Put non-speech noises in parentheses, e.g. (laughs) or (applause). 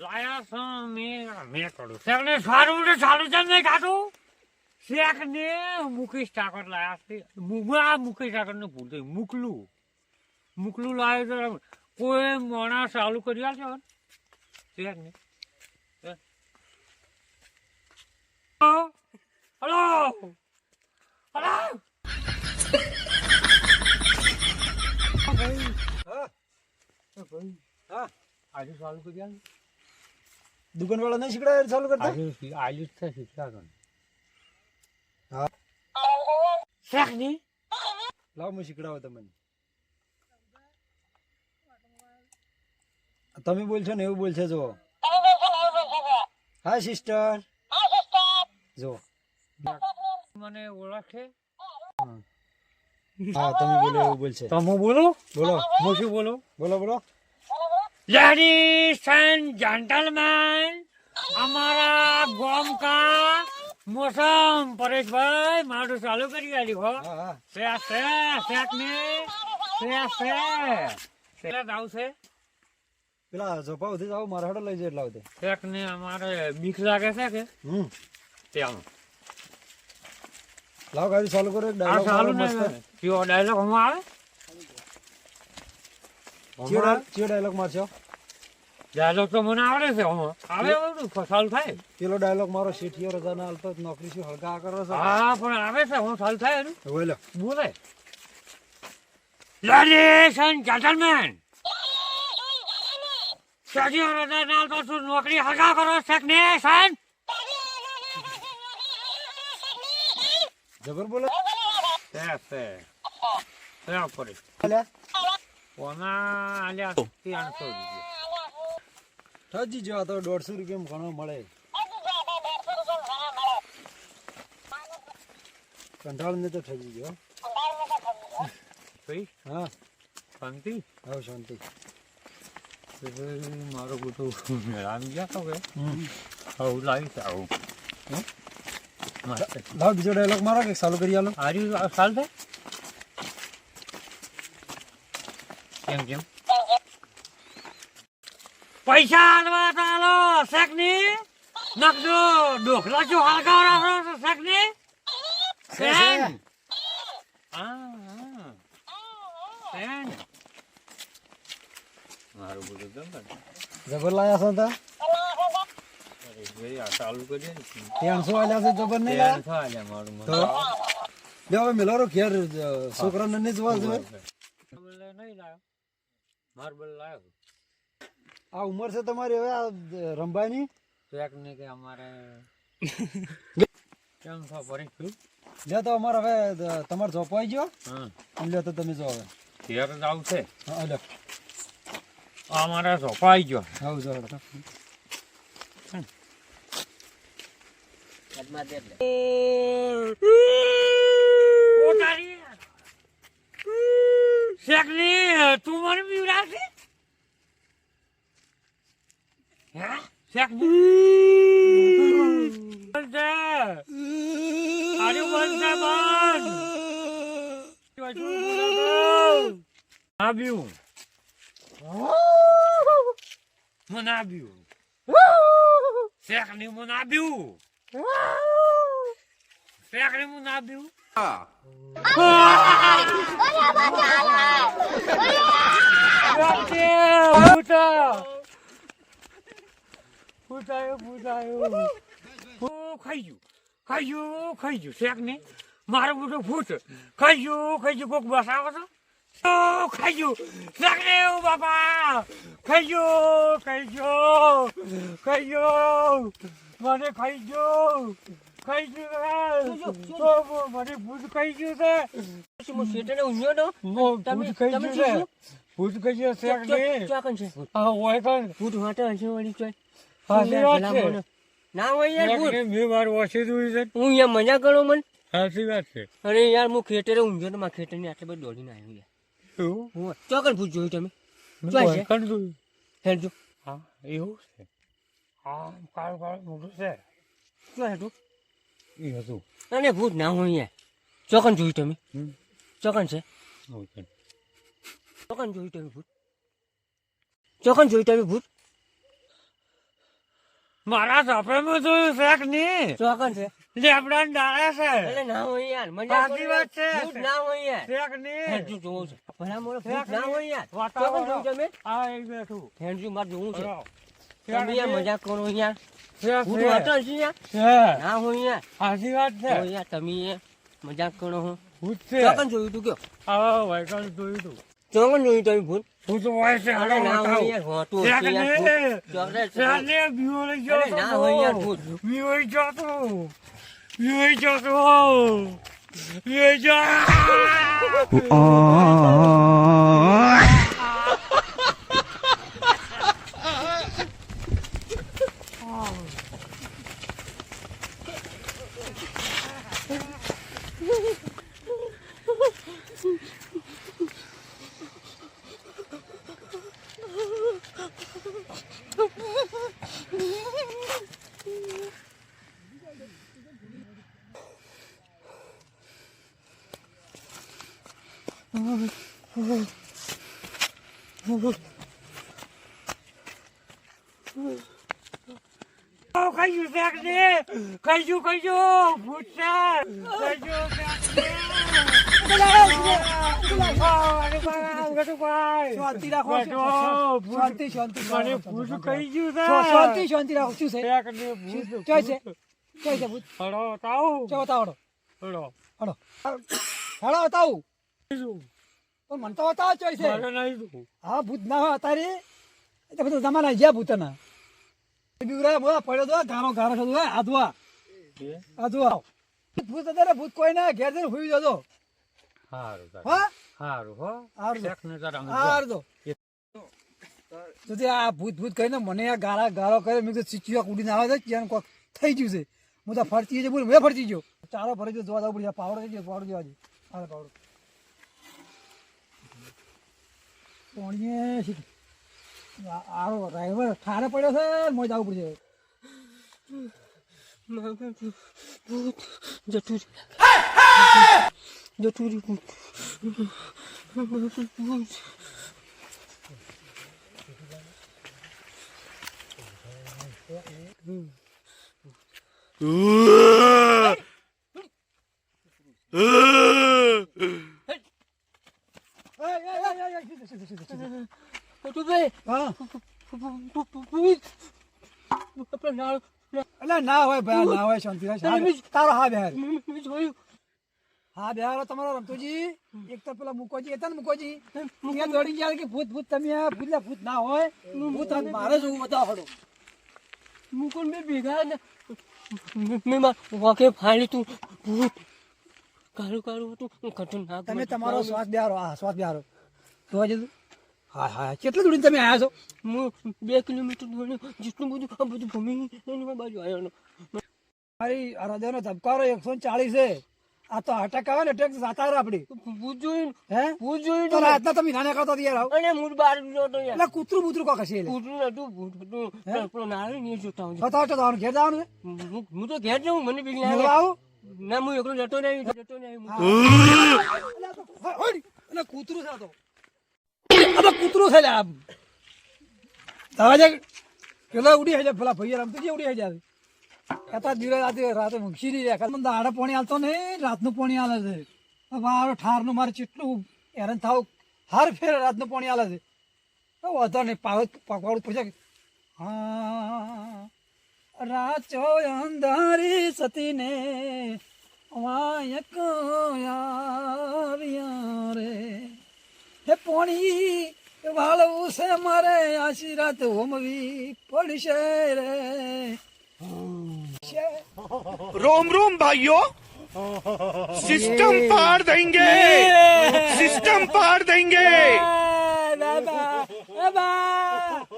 લાયા છો મેં મેં કરું. શેખને સારું ને સારું છે નહીં ખાતું શેખ ને મુકેશ ઠાકર લાયા છે. મુકેશ ઠાકર ને ભૂલતો મુકલું. મુકલું લાવ્યું તો કોઈ મોણા ચાલુ કરી આલજો શેખ ને હલો? હલો? હા ભાઈ. હા આજે ચાલુ કરી આલ દુકાન વાળા નહીં શીખડાય ચાલુ કરતા? આજે છે શિક્ષા હા. શેખ લાવ હું શીખડાવો તમને. તમે બોલશો ને એવું બોલશે જો હા સિસ્ટર જો મને ઓળખે? હા તમે બોલો એવું બોલશે. તમે બોલો? બોલો. હું શું બોલો? બોલો બોલો. લેડીઝ જેન્ટલમેન અમારા ગોમકા મોસમ પરેશભાઈ મારું ચાલુ કરી આલ્યું હો. હા સે શે શે સે ને શે શે શેખ આવશે પેલા ઝોપા ઉધી જાવ મારા હાડો લઈ જાય એટલા ઉધી સેક ને અમારે બીક લાગે છે કે? હમ. ત્યાં લાવ ગાડી ચાલુ કરો એક ડાયલોગ ચાલુ ને મસ્ત. કયો ડાયલોગ હું આવે? ચિયો ડા- ચિયો ડાયલોગ મારશો ડાયલોગ તો મને આવડે છે આવે ચાલુ થાય. પેલો ડાયલોગ મારો શેઠિયો રજાના હાલતો નોકરી શું હલકા કરો છો? હા પણ આવે છે હું ચાલુ થાય એનું. બોલો. બોલે. લેડીઝ એન્ડ જેન્ટલમેન સજી હૃદય નાલ તો શું નોકરી હલકા કરો ટેકનિશિયન જબર બોલો. તે તે તે પડી. ઓના આલ્યા ત્રણસો રૂપિયા ઠજી જો આ તો દોઢસો રૂપિયા ઘણો મળે. કંટાળ ને તો ઠજી ગયો. ભાઈ હા. શાંતિ? હા શાંતિ. મારો બધું મેળાવી ગયા તો કે આવું લાવી છે આવું. લાવ બીજો ડાયલોગ મારો કે ચાલુ કરી આલો? હારી આ સાલ થાય કેમ કેમ? પૈસા આલવા ચાલો શેકની નકજો ડોખલા જો હલકાવરા છો શેકની સેન હા સેન મારું બધું ગમે જબર લાયા છો તા? ચાલુ કરીએ ને. ત્રણસો આલ્યા છે જબર નહીં લાયા? ધ્યાન થાય મારું તો લે હવે મિલારો ઘેર છોકરાને નહીં જોવા જોઈએ માર્બલ લાવ્યો આ ઉંમર છે તમારી હવે આ રંભાઈની શેક ને કે અમારે (laughs) કેમ છો પરીક્ષું લે તો અમારે હવે તમારે જોબ આવી ગયો? હા લે તો તમે જો હવે. ઘેર જ આવશે હા લે. અમારે સોપાઈ ગયો. આવું જો ની તું મને પીવડાવશે હે શેક બંધ છે આર્યુ બંધ છે બંધ આબ્યું મને આબ્યું શેકની મને આબ્યું શેકની મને આબ્યું ફૂટા ફૂટાયો फुटायो फुटायो खाइजु खाइजु खैजु स्याक्ने मारो बुटो फुट खाइयो खाइयो कोक बसाएको छ खैजु स्याक्ने हो बाबा खाइयो खाइयो खाइयो मैले खाइयो ખાઈ ગયું ખાઈ ગયો ખાઈ ગયો મને ખાઈ ગયો ખાઈ ગયું ઓ, મને ભૂત ખાઈ ગયું છે. હું શેઠને ઊંઘ્યો તો તમે- તમે શું ભૂત ખાઈ ગયું શેક ને ચોકન છે? હા હોય કણ ભૂત વાટે હશે વળી ચોય. સાચી છે. ના હોય યાર ભૂત. શેક ને ઓછી જોયું છે. હું યાર મજા કરો મન. સાચી વાત છે. અરે યાર હું ખેતરે ઊંઘ્યો તો મારા ખેતરની આટલે બધું દોડીને આવ્યો યાર. એવું? ચોકન ભૂત જોયું તમે? મેં ચોય છે કણ જોયું. હેડજો. હા એવું છે. હા કાળું કાળું મોટું છે. ચોય હેડો એ હતું. અને ભૂત ના હોય યાર ચોકન જોયું તમે. ચોકન છે? ચોકન જોયું તમે ભૂત? ચોકન જોયું તમે ભૂત? મારા સપનામાં જોયું શેક ને ચોકન છે. લેબડા ડાળે છે. એટલે ના હોય યાર મજા સાચી વાત છે. ભૂત ના હોય યાર શેક ને હેન્ડ્યુ જોવું છે. ભલા મોળો ભૂત ના. હોય યાર ચોકન વાતાવરણ. તમે? આ એક બેઠું. હેન્ડ્યુ મારે જોવું છે. બરાબર. તમે મજા કરો યાર. શેક ભૂત છે. વાતો છે યાર. ના હોય યાર. સાચી વાત છે. યાર તમે મજાક કરો હું. ભૂત છે. ચોકન જોયું તું કયો? જોયું તું. ચોકન જોયું તમે ભૂત? ભૂત હોય છે અરે ના હોય યાર હોતું. ભૂત. બીવો લઈ ગયો અરે ના હોય યાર ભૂત. બીવો લઈ ગયો તો. બીવો લઈ ગયો તો. બીવો લઈ ગયો. Oh, kayu શેક ને kayu kayu ભૂત શેક ભાઈ. શાંતિ. શાંતિ રાખો શું છે ભૂત હળો, તાવ. ચો બતાવો હળો. પણ મને તો બતાવો ચોય છે. હા ભૂત ના હોય અત્યારે એ તો બધા જમાના ગયા ભૂતના. બીવરા મોડા પડ્યો તો ગારો ગારો થતો હોય આધવા આધવા ભૂત અત્યારે ભૂત કોઈ ના ઘેર જઈને હુઈ જતો હારું. હા? હારું હો. હારું. દો તો તે આ ભૂત ભૂત કહીને મને આ ગાળા ગાળો કરે મેં કીધું ચીચીયા કુડીને આવે છે ત્યાં કોક થઈ ગયું છે. હું તો ફરતી છે બોલ મેં ફરતી ગયો. ચારો ફરી ગયો જોવા જવું પડશે પાવડો થઈ ગયો પાવડો જોવા જઈએ હાલે પાવડો. પોણીએ શીખ આરો ડ્રાઈવર ઠારે પડ્યો છે મોજ જવું પડશે. મારું ભૂત જતું રહ્યું. જતું રહ્યું ભૂત. મારું ભૂત. એ, એ, એ, એ, એ, સીધું, સીધું, સીધું, સીધું. હા ભૂત. આપણે નાળ- નાળ- એટલે ના હોય ભાઈ ના હોય શાંતિ તારો હા બિહાર મેં- મેં જોયું. હા બિહાર તમારો રમતુજી. એક તો પેલા મુકોજી હતા ને મુકોજી? ત્યાં દોડી ગયા કે ભૂત ભૂત તમે ભૂત ભૂત ના હોય ભૂત મારે જ હું બતાવો હડો મુકુંદ બે ભેગા ને મેં- ફાડી તું. ભૂત. કારું કાળું હતું. ખતરનાક તમે તમારો શ્વાસ બિહારો હા શ્વાસ બિહારો જોવા જતું હા હા કેટલા દૂર તમે આવ્યા છો હું બે કિલોમીટર દોડ્યો જેટલું બધું આ બધું ભૂમિ એની બાજુ આવ્યો મારી હૃદયનો ધબકારો એકસો ચાલીસ છે આ તો અટક આવે ને અટક જાતા રહે આપડી ભૂત જોયું હે ભૂત જોયું તો. રાતના તમે નાના કરતો યાર આવો અને હું બહાર ગયો તો યાર એટલે કૂતરું બૂતરું કોક હશે કૂતરું હતું ભૂત હતું પેલો નાળો નહીં જોતા હું બતાવ તો તમારું ઘેર જવાનું હું- તો ઘેર જઉં મને બીક હું આવો ના હું એકલો જતો નહીં જતો નહીં. એટલે ને. કૂતરું છે તો તો કૂતરું છે આમ. જે પેલા ઉડી હજાર પેલા ભાઈ રમતું ઉડી હજાર કહેતા દિવસ રાતે રાતે મૂકી નહીં રહ્યા. દાડે પાણી હાલતો નહીં રાતનું પાણી હાલે છે. મારો ઠારનું, મારે કેટલું હેરાન થાવ. હાર ફેર રાતનું પાણી હાલે છે. વાંધો નહીં, પાવ પકવાડું પડશે હા, રાચો અંધારી સતીને વાયક રે. હે પોણી વાળવું છે મારે આશી રાત હોમવી પડશે રે. રોમ રોમ ભાઈઓ. સિસ્ટમ પાડ દેંગે સિસ્ટમ પાડ દેંગે દાદા